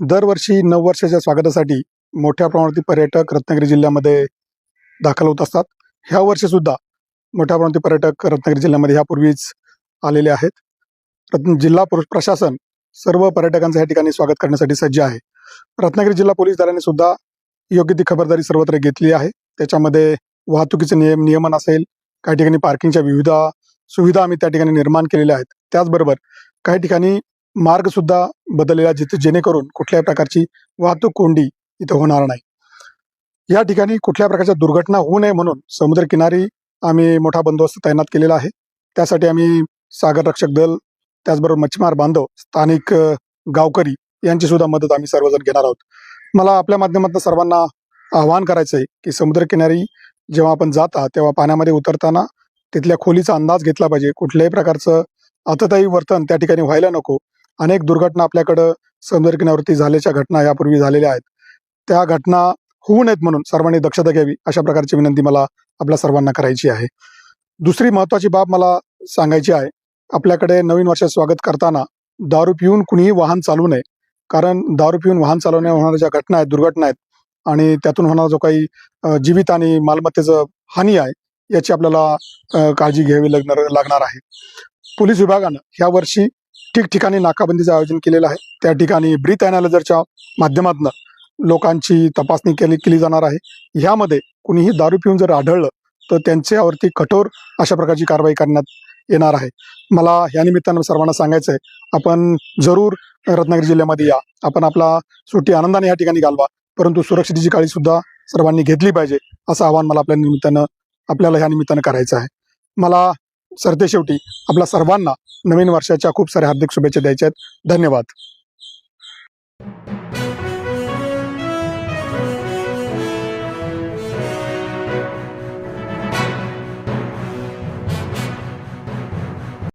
दरवर्षी नववर्षाच्या स्वागतासाठी मोठ्या प्रमाणावरती पर्यटक रत्नागिरी जिल्ह्यामध्ये दाखल होत असतात. ह्या वर्षी सुद्धा मोठ्या प्रमाणावरती पर्यटक रत्नागिरी जिल्ह्यामध्ये ह्यापूर्वीच आलेले आहेत. रत्न जिल्हा प्रशासन सर्व पर्यटकांचं या ठिकाणी स्वागत करण्यासाठी सज्ज आहे. रत्नागिरी जिल्हा पोलीस दलाने सुद्धा योग्य ती खबरदारी सर्वत्र घेतली आहे. त्याच्यामध्ये वाहतुकीचे नियम नियमन असेल काही ठिकाणी पार्किंगच्या विविध सुविधा आम्ही त्या ठिकाणी निर्माण केलेल्या आहेत. त्याचबरोबर काही ठिकाणी मार्ग सुद्धा बदललेला जिथे जेणेकरून कुठल्याही प्रकारची वाहतूक कोंडी इथं होणार नाही. या ठिकाणी कुठल्या प्रकारच्या दुर्घटना होऊ नये म्हणून समुद्रकिनारी आम्ही मोठा बंदोबस्त तैनात केलेला आहे. त्यासाठी आम्ही सागर रक्षक दल त्याचबरोबर मच्छीमार बांधव स्थानिक गावकरी यांची सुद्धा मदत आम्ही सर्वजण घेणार आहोत. मला आपल्या माध्यमातून सर्वांना आवाहन करायचं आहे की समुद्रकिनारी जेव्हा आपण जाता तेव्हा पाण्यामध्ये उतरताना तिथल्या खोलीचा अंदाज घेतला पाहिजे. कुठल्याही प्रकारचं अतताई वर्तन त्या ठिकाणी व्हायला नको. अनेक दुर्घटना आपल्याकडं समुद्रकिनाऱ्यावरती झाल्याच्या घटना यापूर्वी झालेल्या आहेत. त्या घटना होऊ नयेत म्हणून सर्वांनी दक्षता घ्यावी अशा प्रकारची विनंती मला आपल्या सर्वांना करायची आहे. दुसरी महत्वाची बाब मला सांगायची आहे आपल्याकडे नवीन वर्षात स्वागत करताना दारू पिऊन कुणीही वाहन चालवू नये कारण दारू पिऊन वाहन चालवण्या होणाऱ्या ज्या घटना आहेत दुर्घटना आहेत आणि त्यातून होणारा जो काही जीवित आणि मालमत्तेचं हानी आहे याची आपल्याला काळजी घ्यावी लागणार लागणार आहे. पोलीस विभागानं ह्या वर्षी ठिकठिकाणी नाकाबंदीचं आयोजन केलेलं आहे. त्या ठिकाणी ब्रीथ अनालायझरच्या माध्यमातून लोकांची तपासणी केली केली जाणार आहे. ह्यामध्ये कुणीही दारू पिऊन जर आढळलं तर त्यांच्यावरती कठोर अशा प्रकारची कारवाई करण्यात येणार आहे. मला या निमित्तानं सर्वांना सांगायचं आहे आपण जरूर रत्नागिरी जिल्ह्यामध्ये या. आपण आपला सुट्टी आनंदाने या ठिकाणी घालवा परंतु सुरक्षितेची काळजी सुद्धा सर्वांनी घेतली पाहिजे असं आवाहन मला आपल्या निमित्तानं आपल्याला ह्या निमित्तानं करायचं आहे. मला सरतेशेवटी आपल्या सर्वांना नवीन वर्षाच्या खूप साऱ्या हार्दिक शुभेच्छा द्यायच्या आहेत. धन्यवाद.